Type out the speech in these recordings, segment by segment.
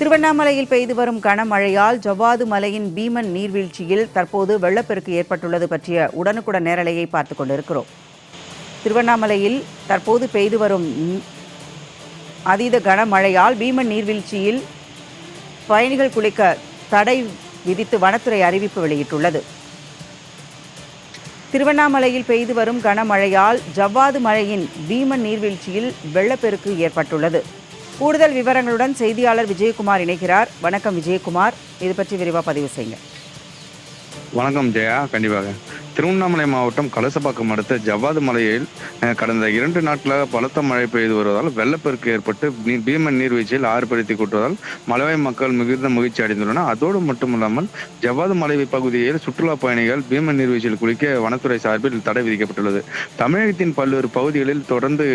திருவண்ணாமலையில் பெய்து வரும் கனமழையால் ஜவ்வாது மலையின் பீமன் நீர்வீழ்ச்சியில் தற்போது வெள்ளப்பெருக்கு ஏற்பட்டுள்ளது பற்றிய உடனுக்குடன் நேரலையை பார்த்துக் கொண்டிருக்கிறோம். திருவண்ணாமலையில் தற்போது பெய்து வரும் அதீத கனமழையால் பீமன் நீர்வீழ்ச்சியில் பயணிகள் குளிக்க தடை விதித்து வனத்துறை அறிவிப்பு வெளியிட்டுள்ளது. திருவண்ணாமலையில் பெய்து வரும் கனமழையால் ஜவ்வாது மலையின் பீமன் நீர்வீழ்ச்சியில் வெள்ளப்பெருக்கு ஏற்பட்டுள்ளது. கூடுதல் விவரங்களுடன் செய்தியாளர் விஜயகுமார் இணைகிறார். வணக்கம் விஜயகுமார். இது பற்றி விரிவாக பதிவு செய்யுங்க வணக்கம் ஜெயா. கண்டிப்பாக. திருவண்ணாமலை மாவட்டம் கலசப்பாக்கம் அடுத்த ஜவ்வாது மலையில் கடந்த இரண்டு நாட்களாக பலத்த மழை பெய்து வருவதால் வெள்ளப்பெருக்கு ஏற்பட்டு நீ- பீமன் நீர்வீழ்ச்சியில் ஆறுபடுத்தி கூட்டுவதால் மலைவாய் மக்கள் மிகுந்த மகிழ்ச்சி அடைந்துள்ளனர். அதோடு மட்டுமல்லாமல் ஜவ்வாது மலை பகுதியில் சுற்றுலா பயணிகள் பீமன் நீர்வீழ்ச்சியில் குளிக்க வனத்துறை சார்பில் தடை விதிக்கப்பட்டுள்ளது. தமிழகத்தின் பல்வேறு பகுதிகளில் தொடர்ந்து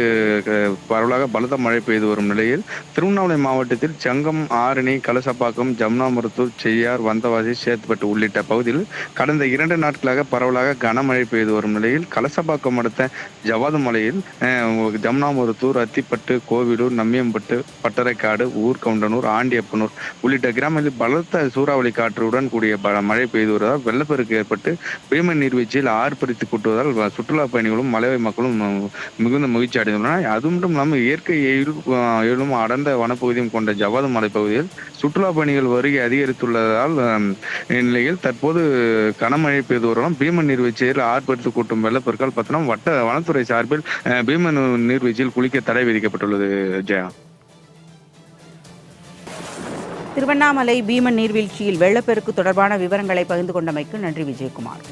பரவலாக பலத்த மழை பெய்து வரும் நிலையில் திருவண்ணாமலை மாவட்டத்தில் செங்கம் ஆரணி கலசப்பாக்கம் ஜம்னாமருத்தூர் செய்யார் வந்தவாசி சேத்துப்பட்டு உள்ளிட்ட பகுதியில் கடந்த இரண்டு நாட்களாக பரவலாக கனமழை பெய்து வரும் நிலையில் கலசபாக்கம் அடுத்த ஜவாது மலையில் ஜம்னாமுரத்தூர் அத்திப்பட்டு கோவிலூர் நம்மியம்பட்டு பட்டரைக்காடு ஊர்கவுண்டனூர் ஆண்டியப்பனூர் உள்ளிட்ட கிராமங்களில் பலத்த சூறாவளி காற்றுடன் கூடிய மழை பெய்து வருவதால் வெள்ளப்பெருக்கு ஏற்பட்டு பீமன் நீர்வீழ்ச்சியில் ஆர்ப்பரித்து கூட்டுவதால் சுற்றுலா பயணிகளும் மலைவை மக்களும் மிகுந்த மகிழ்ச்சி அடைந்துள்ளனர். அது மட்டும் இல்லாமல் இயற்கை எழில், அடர்ந்த வனப்பகுதியும் கொண்ட ஜவ்வாது மலைப்பகுதியில் சுற்றுலா பயணிகள் வருகை அதிகரித்துள்ளதால் நிலையில் தற்போது கனமழை பெய்து வருவதால் பீமன் நீர்வீழ்ச்சியில் ஆர்ப்பரித்து கூட்டும் வெள்ளப்பெருக்கால் பத்தனம் வட்ட வனத்துறை சார்பில் பீமன் நீர்வீழ்ச்சியில் குளிக்க தடை விதிக்கப்பட்டுள்ளது ஜெயா. திருவண்ணாமலை பீமன் நீர்வீழ்ச்சியில் வெள்ளப்பெருக்கு தொடர்பான விவரங்களை பகிர்ந்து கொண்டமைக்கு நன்றி விஜயகுமார்.